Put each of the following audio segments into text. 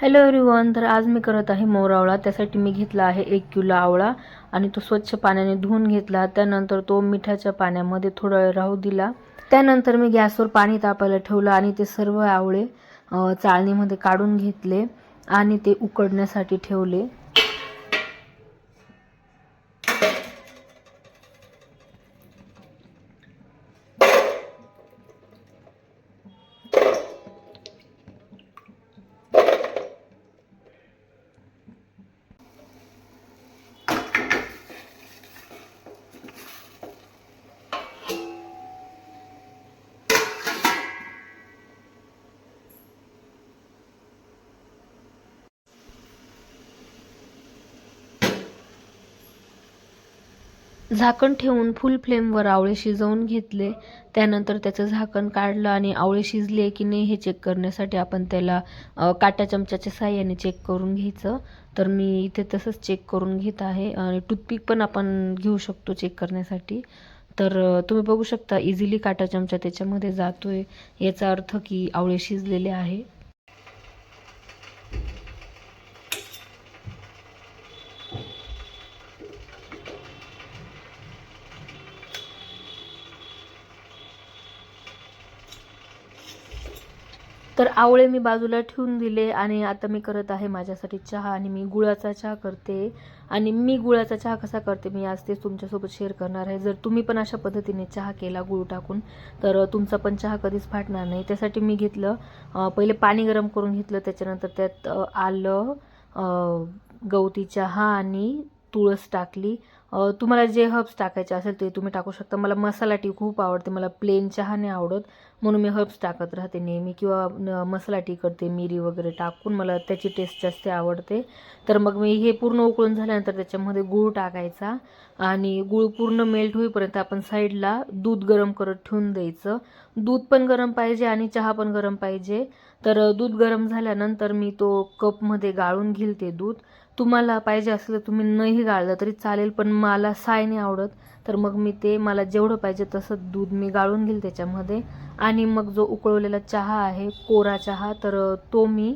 Hello everyone तर आज मी करत आहे मोरावळा त्यासाठी मी घेतला आहे एक किलो आवळा आणि तो स्वच्छ पाण्याने धुवून घेतला. त्यानंतर तो मिठाच्या पाण्यामध्ये थोडा वेळ राहू दिला. त्यानंतर मी गॅसवर पाणी तापायला ठेवलं आणि ते सर्व आवळे चाळणीमध्ये काढून घेतले आणि ते उकडण्यासाठी ठेवले. झाकण ठेवून फुल फ्लेमवर आवळे शिजवून घेतले. त्यानंतर त्याचं झाकण काढलं आणि आवळे शिजले की नाही हे चेक करण्यासाठी आपण त्याला काट्या काटा चमच्याच्या साह्याने चेक करून घ्यायचं. तर मी इथे तसंच चेक करून घेत आहे आणि टूथपिक पण आपण घेऊ शकतो चेक करण्यासाठी. तर तुम्ही बघू शकता इझिली काटा चमचा त्याच्यामध्ये जातो आहे याचा अर्थ की आवळे शिजलेले आहे. तर आवळे मी बाजूला ठेवून दिले आणि आता मी करत आहे माझ्यासाठी चहा आणि मी गुळाचा चहा करते. आणि मी गुळाचा चहा कसा करते मी आज तेच तुमच्यासोबत शेअर करणार आहे. जर तुम्ही पण अशा पद्धतीने चहा केला गुळ टाकून तर तुमचा पण चहा कधीच फाटणार नाही. त्यासाठी मी घेतलं पहिले पाणी गरम करून घेतलं. त्याच्यानंतर त्यात आलं गवती चहा आणि तुळस टाकली. तुम्हाला जे हर्ब्स टाकायचे असेल ते तुम्ही टाकू शकता. मला मसाला टी खूप आवडते. मला प्लेन चहा नाही आवडत. म्हणून मी हर्ब्स टाकत राहते नेहमी. किंवा मसाला टी करते मिरी वगैरे टाकून. मला त्याची टेस्ट जास्त आवडते. तर मग मी हे पूर्ण उकळून झाल्यानंतर त्याच्यामध्ये गूळ टाकायचा. आणि गूळ पूर्ण मेल्ट होईपर्यंत आपण साईडला दूध गरम करत ठेवून द्यायचं. दूध पण गरम पाहिजे आणि चहा पण गरम पाहिजे. तर दूध गरम झाल्यानंतर मी तो कपमध्ये गाळून घेईल ते दूध. तुम्हाला पाहिजे असलं तुम्ही नाही गाळलं तरी चालेल पण मला साय नाही आवडत. तर मग मी ते मला जेवढं पाहिजे तसं दूध मी गाळून घेईल त्याच्यामध्ये. आणि मग जो उकळवलेला चहा आहे कोरा चहा तर तो मी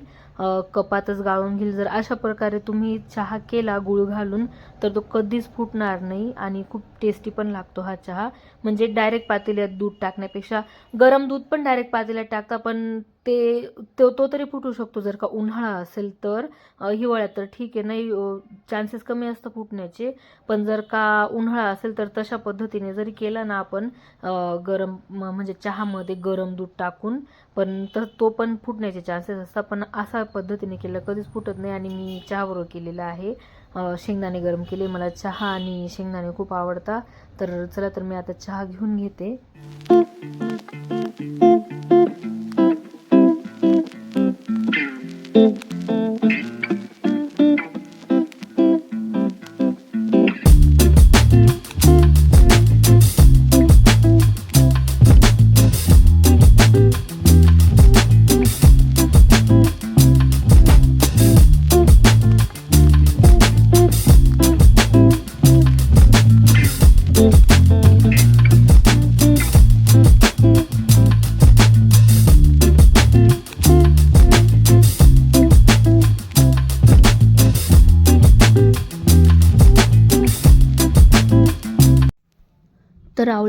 कपातच गाळून घेईल. जर अशा प्रकारे तुम्ही चहा केला गुळ घालून तर तो कधीच फुटणार नाही आणि खूप टेस्टी पण लागतो हा चहा. म्हणजे डायरेक्ट पातेल्यात दूध टाकण्यापेक्षा गरम दूध पण डायरेक्ट पातेल्यात टाकता पण ते तो तो तरी फुटू शकतो जर का उन्हाळा असेल तर. हिवाळ्यात तर ठीक आहे नाही चान्सेस कमी असतं फुटण्याचे. पण जर का उन्हाळा असेल तर तशा पद्धतीने जरी केला ना आपण गरम म्हणजे चहामध्ये गरम दूध टाकून पण तर तो पण फुटण्याचे चान्सेस असतात. पण असा पद्धतीने केलं कधीच फुटत नाही आणि मी चहाबरोबर केलेला आहे. शेंगदाणे गरम केले. मला चहा आणि शेंगदाणे खूप आवडतात. तर चला तर मी आता चहा घेऊन घेते.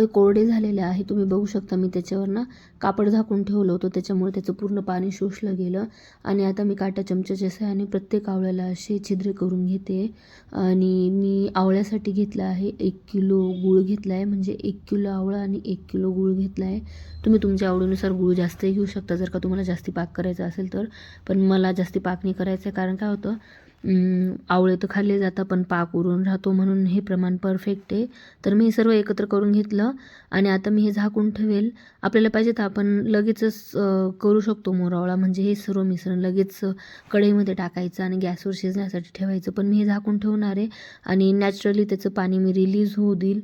तर कोरडे झालेले आहे. तुम्ही बघू शकता मी त्याच्यावर ना कापड झाकून ठेवलं होतं. त्याच्यामुळे त्याचं पूर्ण पाणी शोषलं गेलं. आणि आता मी काटा चमच्याच्या सहाय्याने प्रत्येक आवळ्याला असे छिद्रे करून घेते. आणि मी आवळ्यासाठी घेतला आहे एक किलो गूळ घेतला आहे. म्हणजे एक किलो आवळा आणि एक किलो गूळ घेतला आहे. तुम्ही तुमच्या आवडीनुसार गूळ जास्तही घेऊ शकता. जर का तुम्हाला जास्ती पाक करायचा असेल तर. पण मला जास्ती पाक नाही करायचं आहे. कारण काय होतं? आवळे तर खाल्ले जातात पण पाक उरून राहतो म्हणून हे प्रमाण परफेक्ट आहे. तर मी सर्व एकत्र करून घेतलं आणि आता मी हे झाकून ठेवेल. आपल्याला पाहिजे तर आपण लगेचच करू शकतो मोरावळा. म्हणजे हे सर्व मिश्रण लगेच कढईमध्ये टाकायचं आणि गॅसवर शिजण्यासाठी ठेवायचं. पण मी हे झाकून ठेवणार आहे आणि नॅचरली त्याचं पाणी मी रिलीज होऊ देईल.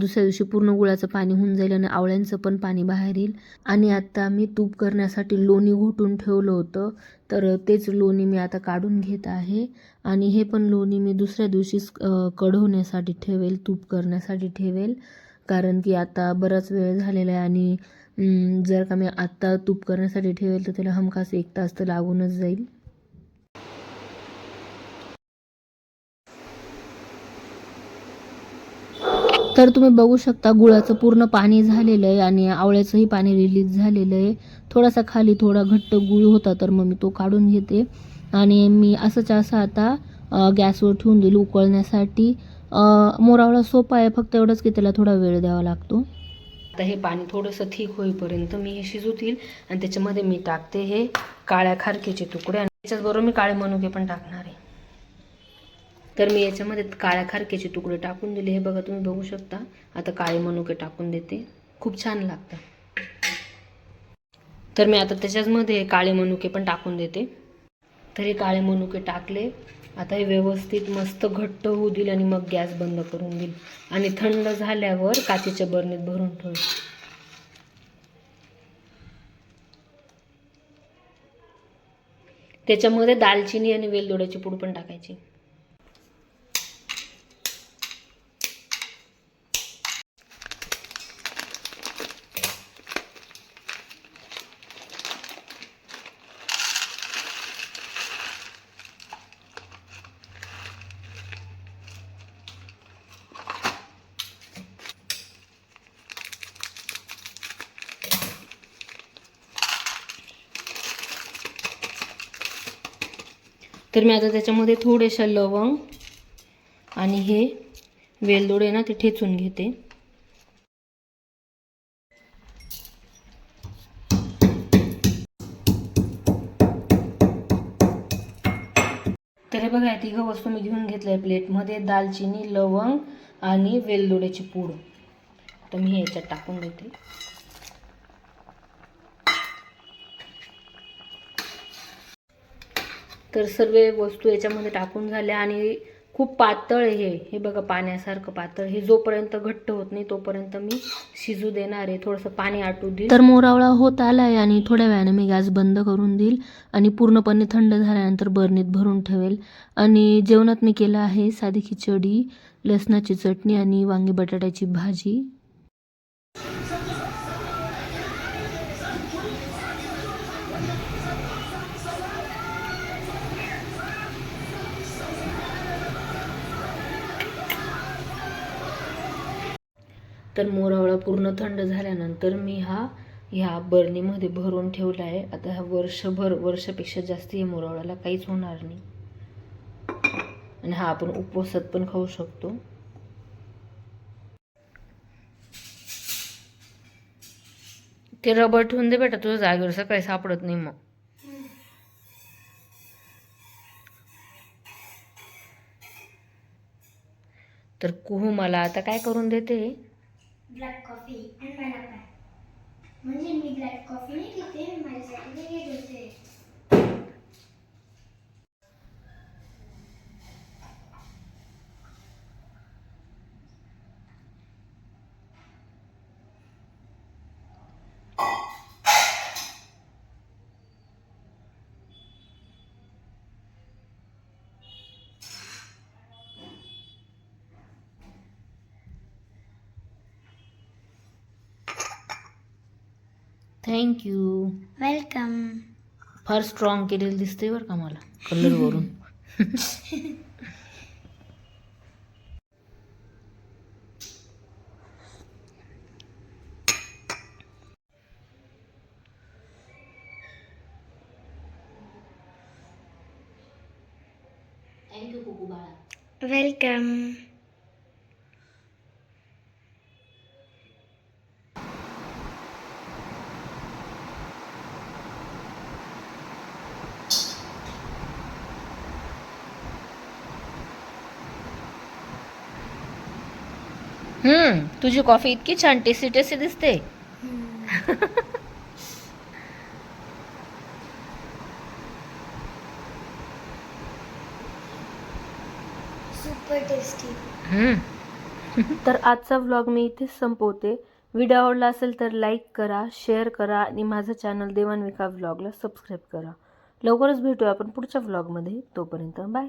दुसऱ्या दिवशी पूर्ण गुळाचं पाणी होऊन जाईल आणि आवळ्यांचं पण पाणी बाहेर येईल. आणि आता मी तूप करण्यासाठी लोणी घोटून ठेवलं होतं. तर तेच लोणी मी आता काढून घेत आहे. आणि हे पण लोणी मी दुसऱ्या दिवशीच कढवण्यासाठी ठेवेल तूप करण्यासाठी ठेवेल. कारण की आता बराच वेळ झालेला आहे आणि जर का मी आत्ता तूप करण्यासाठी ठेवेल तर त्याला हमखास एक तास तर लागूनच जाईल. तर तुम्ही बघू शकता गुळाचं पूर्ण पाणी झालेलं आहे आणि आवळ्याचंही पाणी रिलीज झालेलं आहे. थोडासा खाली थोडा घट्ट गुळ होता तर मग मी तो काढून घेते. आणि मी असंच असं आता गॅसवर ठेवून दिलं उकळण्यासाठी. मोरावळा सोपा आहे फक्त एवढंच की त्याला थोडा वेळ द्यावा लागतो. आता हे पाणी थोडंसं ठीक होईपर्यंत मी हे शिजवतील आणि त्याच्यामध्ये मी टाकते हे काळ्या खारकेचे तुकडे. आणि त्याच्याचबरोबर मी काळे मनुके पण टाकणार आहे. तर मी याच्यामध्ये काळ्या खारकेचे तुकडे टाकून दिले. हे बघा तुम्ही बघू शकता. आता काळे मनुके टाकून देते. खूप छान लागतं तर मी आता त्याच्याचमध्ये काळे मनुके पण टाकून देते. तर हे काळे मनुके टाकले. आता हे व्यवस्थित मस्त घट्ट होऊ देईल आणि मग गॅस बंद करून देईल. आणि थंड झाल्यावर काचेच्या बरणीत भरून ठेवेल त्याच्यामध्ये दालचिनी आणि वेलदोड्याची पूड पण टाकायची. तर मी आता त्याच्यामध्ये थोडेशा लवंग आणि हे वेलदोडे ना ते ठेचून घेते. तर हे बघा या तिघं वस्तू मी घेऊन घेतल्या प्लेटमध्ये दालचिनी लवंग आणि वेलदोड्याची पूड. तर मी हे याच्यात टाकून देते. तर सर्व वस्तू याच्यामध्ये टाकून झाल्या आणि खूप पातळ आहे हे. हे बघा पाण्यासारखं पातळ. हे जोपर्यंत घट्ट होत नाही तोपर्यंत मी शिजू देणार आहे. थोडंसं पाणी आटू देईल. तर मोरावळा होत आलाय आणि थोड्या वेळाने मी गॅस बंद करून देईल आणि पूर्णपणे थंड झाल्यानंतर बरणीत भरून ठेवेल. आणि जेवणात मी केलं आहे साधी खिचडी लसणाची चटणी आणि वांगी बटाट्याची भाजी. तर मोरावळा पूर्ण थंड झाल्यानंतर मी हा ह्या बरणीमध्ये भरून ठेवला आहे आता हा वर्षभर वर्षापेक्षा जास्त या मोरावळ्याला काहीच होणार नाही. आणि हा आपण उपवासात पण खाऊ शकतो. ते रबर ठेवून दे बेटा तुझ्या जागेवर सकाळी सापडत नाही मग. तर कुहू मला आता काय करून देते? ब्लॅक कॉफी आणि मला पण म्हणजे मी ब्लॅक कॉफी नाही घेते माझ्यासाठी वेगळी घेते थँक्यू वेलकम फार स्ट्रॉंग केलेलं दिसतंय बरं का मला कलरवरून. थँक्यू कुकू बाळा वेलकम हम्म तुझी कॉफी इतकी छान टेस्टी टेस्टी दिसते. सुपर टेस्टी तर आजचा व्लॉग मी इथेच संपवते. व्हिडिओ आवडला असेल तर लाईक करा शेअर करा आणि माझं चॅनल देवान्विका व्लॉगला सबस्क्राईब करा. लवकरच भेटूया आपण पुढच्या व्लॉगमध्ये तोपर्यंत बाय